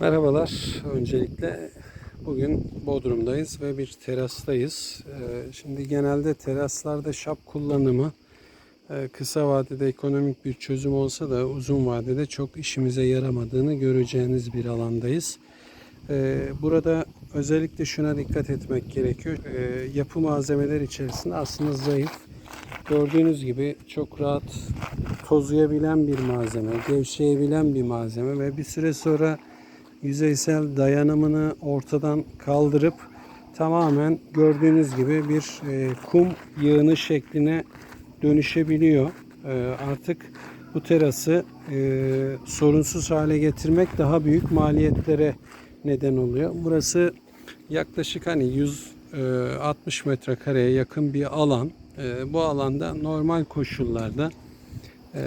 Merhabalar. Öncelikle bugün Bodrum'dayız ve bir terastayız. Ee, Şimdi genelde teraslarda şap kullanımı e, kısa vadede ekonomik bir çözüm olsa da uzun vadede çok işimize yaramadığını göreceğiniz bir alandayız. Ee, Burada özellikle şuna dikkat etmek gerekiyor. Ee, Yapı malzemeler içerisinde aslında zayıf. Gördüğünüz gibi çok rahat tozuyabilen bir malzeme, gevşeyebilen bir malzeme ve bir süre sonra yüzeysel dayanımını ortadan kaldırıp tamamen gördüğünüz gibi bir e, kum yığını şekline dönüşebiliyor. E, artık bu terası e, sorunsuz hale getirmek daha büyük maliyetlere neden oluyor. Burası yaklaşık hani 160 metrekareye yakın bir alan. E, bu alanda normal koşullarda e,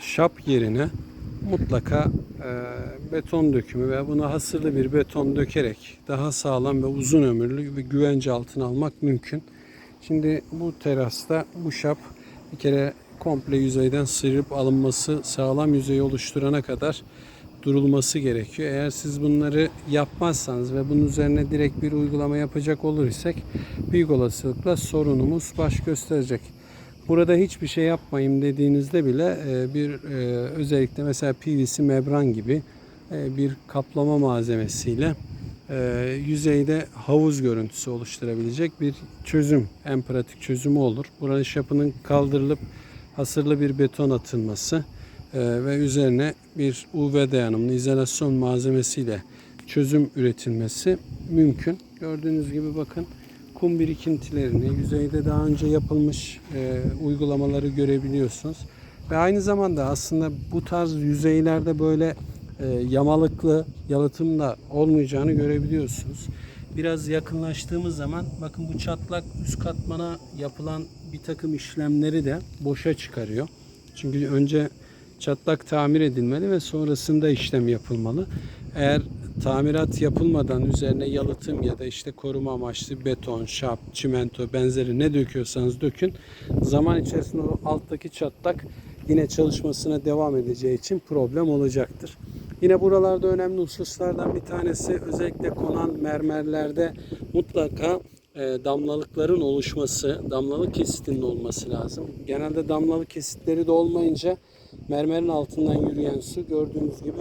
şap yerine mutlaka e, beton dökümü ve buna hasırlı bir beton dökerek daha sağlam ve uzun ömürlü bir güvence altına almak mümkün. Şimdi bu terasta bu şap bir kere komple yüzeyden sıyrılıp alınması sağlam yüzeyi oluşturana kadar durulması gerekiyor. Eğer siz bunları yapmazsanız ve bunun üzerine direkt bir uygulama yapacak olur isek büyük olasılıkla sorunumuz baş gösterecek. Burada hiçbir şey yapmayayım dediğinizde bile e, bir e, özellikle mesela PVC membran gibi e, bir kaplama malzemesiyle yüzeyde havuz görüntüsü oluşturabilecek bir çözüm, en pratik çözümü olur. Buranın şapının kaldırılıp hasırlı bir beton atılması ve üzerine bir UV dayanımlı izolasyon malzemesiyle çözüm üretilmesi mümkün. Gördüğünüz gibi bakın kum birikintilerini, yüzeyde daha önce yapılmış e, uygulamaları görebiliyorsunuz. Ve aynı zamanda aslında bu tarz yüzeylerde böyle e, yamalıklı yalıtımla olmayacağını görebiliyorsunuz. Biraz yakınlaştığımız zaman bakın bu çatlak üst katmana yapılan bir takım işlemleri de boşa çıkarıyor. Çünkü önce çatlak tamir edilmeli ve sonrasında işlem yapılmalı. Eğer tamirat yapılmadan üzerine yalıtım ya da işte koruma amaçlı beton, şap, çimento benzeri ne döküyorsanız dökün. Zaman içerisinde o alttaki çatlak yine çalışmasına devam edeceği için problem olacaktır. Yine buralarda önemli hususlardan bir tanesi özellikle konan mermerlerde mutlaka damlalıkların oluşması, damlalık kesitinin olması lazım. Genelde damlalık kesitleri de olmayınca mermerin altından yürüyen su gördüğünüz gibi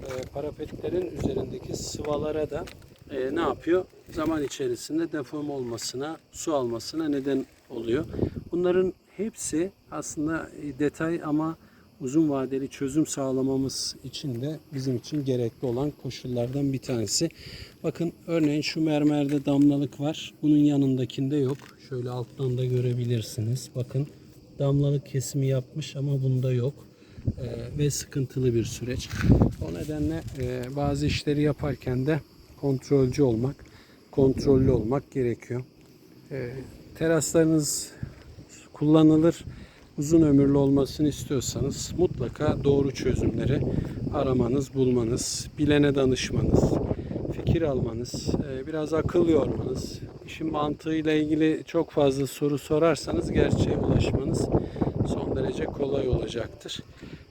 e, parapetlerin üzerindeki sıvalara da e, ne yapıyor? Zaman içerisinde deform olmasına, su almasına neden oluyor. Bunların hepsi aslında e, detay ama uzun vadeli çözüm sağlamamız için de bizim için gerekli olan koşullardan bir tanesi. Bakın örneğin şu mermerde damlalık var. Bunun yanındakinde yok. Şöyle alttan da görebilirsiniz. Bakın damlalık kesimi yapmış ama bunda yok. Ee, ve sıkıntılı bir süreç. O nedenle e, bazı işleri yaparken de kontrolcü olmak, kontrollü olmak gerekiyor. Ee, teraslarınız kullanılır, uzun ömürlü olmasını istiyorsanız mutlaka doğru çözümleri aramanız, bulmanız, bilene danışmanız, fikir almanız, e, biraz akıl yormanız, işin mantığıyla ilgili çok fazla soru sorarsanız gerçeğe ulaşmanız son derece kolay olacaktır.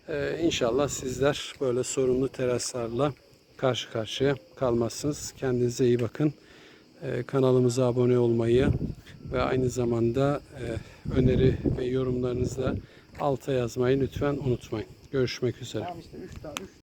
Ee, inşallah sizler böyle sorunlu teraslarla karşı karşıya kalmazsınız. Kendinize iyi bakın. Ee, kanalımıza abone olmayı ve aynı zamanda e, öneri ve yorumlarınızı da alta yazmayı lütfen unutmayın. Görüşmek üzere. Tamam işte 3 tane 3